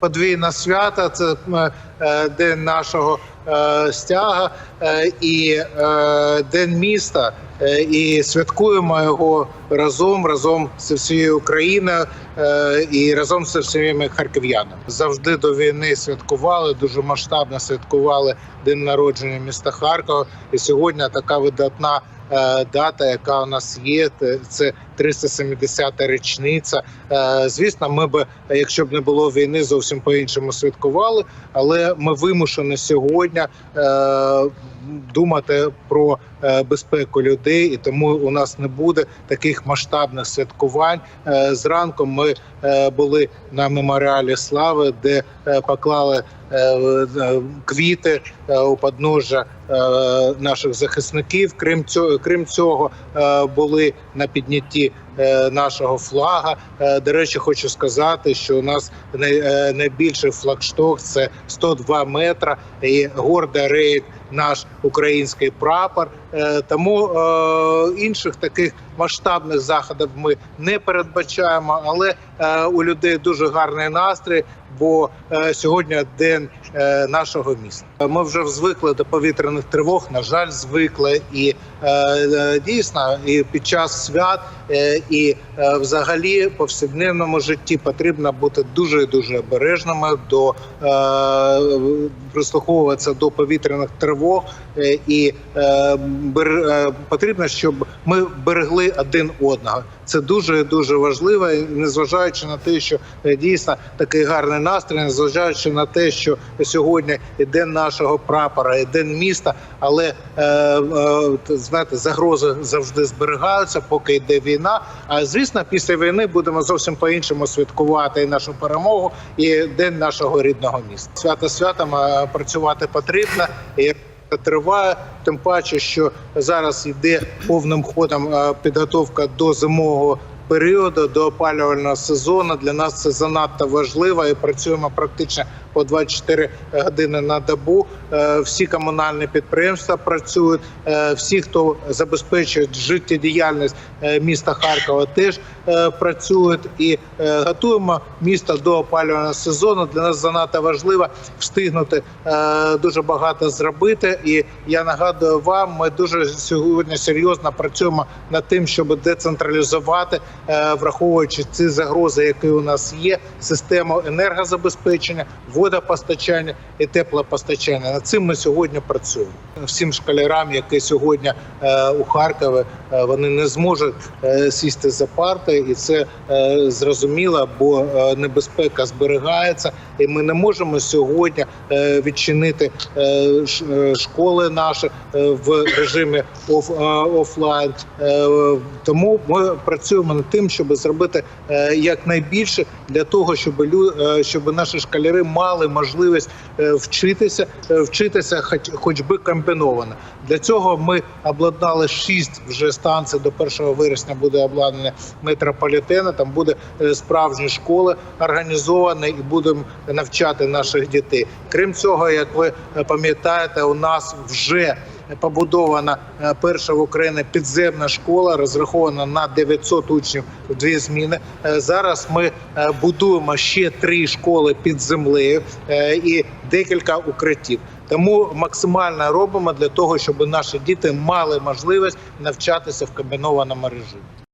Подвійне свято це е, день нашого е, стяга е, і е, день міста. Е, І святкуємо його разом, разом з всією Україною е, і разом з всіми харків'янами. Завжди до війни святкували дуже масштабно святкували день народження міста Харкова. І сьогодні така видатна е, дата, яка у нас є. Це 370-та річниця. Е, Звісно, ми б, якщо б не було війни, зовсім по-іншому святкували, але ми вимушені сьогодні е, думати про е, безпеку людей, і тому у нас не буде таких масштабних святкувань. Е, Зранку ми е, були на меморіалі слави, де поклали квіти у подножжя наших захисників. Крім цього, крім цього, були на піднятті нашого флага. До речі, хочу сказати, що у нас най- найбільший флагшток це 102 метра і гордо реє наш український прапор. Е, Тому е, інших таких масштабних заходів ми не передбачаємо, але е, у людей дуже гарний настрій. Бо сьогодні день нашого міста. Ми вже звикли до повітряних тривог. На жаль, звикли, і дійсно, і під час свят, і взагалі в повсякденному житті потрібно бути дуже дуже обережними до прислуховуватися до повітряних тривог, і потрібно, щоб ми берегли один одного. Це дуже дуже важливо, незважаючи на те, що е, дійсно такий гарний настрій, незважаючи на те, що сьогодні і день нашого прапора, і день міста, але е, е, знаєте, загрози завжди зберігаються, поки йде війна. А звісно, після війни будемо зовсім по-іншому святкувати і нашу перемогу, і день нашого рідного міста. Свято святом працювати потрібно. І Триває тим паче, що зараз йде повним ходом е, підготовка до зимового періоду, до опалювального сезону. Для нас це занадто важливо і працюємо практично по 24 години на добу. Е, Всі комунальні підприємства працюють, е, всі, хто забезпечує життєдіяльність е, міста Харкова, теж е, працюють і е, готуємо місто до опалювального сезону. Для нас занадто важливо встигнути е, дуже багато зробити. І я нагадую вам, ми дуже сьогодні серйозно працюємо над тим, щоб децентралізувати, е, враховуючи ці загрози, які у нас є, систему енергозабезпечення, водопостачання і теплопостачання. Над цим ми сьогодні працюємо. Всім школярам, які сьогодні е, у Харкові, е, вони не зможуть е, сісти за парти, і це зрозуміло, бо небезпека зберігається, і ми не можемо сьогодні е, відчинити е, е, школи наші в режимі офлайн. Тому ми працюємо над тим, щоб зробити якнайбільше для того, щоб лю, щоб наші школяри мали можливість вчитися, вчитися, хоч, хоч би комбіновано. Для цього ми обладнали шість вже станцій. До 1 вересня буде обладнане метрополітена. Там буде справжні школи організовані і будемо навчати наших дітей. Крім цього, як ви е, пам'ятаєте, у нас вже побудована е, перша в Україні підземна школа, розрахована на 900 учнів в дві зміни. Е, Зараз ми будуємо ще три школи під землею і декілька укриттів. Тому максимально робимо для того, щоб наші діти мали можливість навчатися в комбінованому режимі.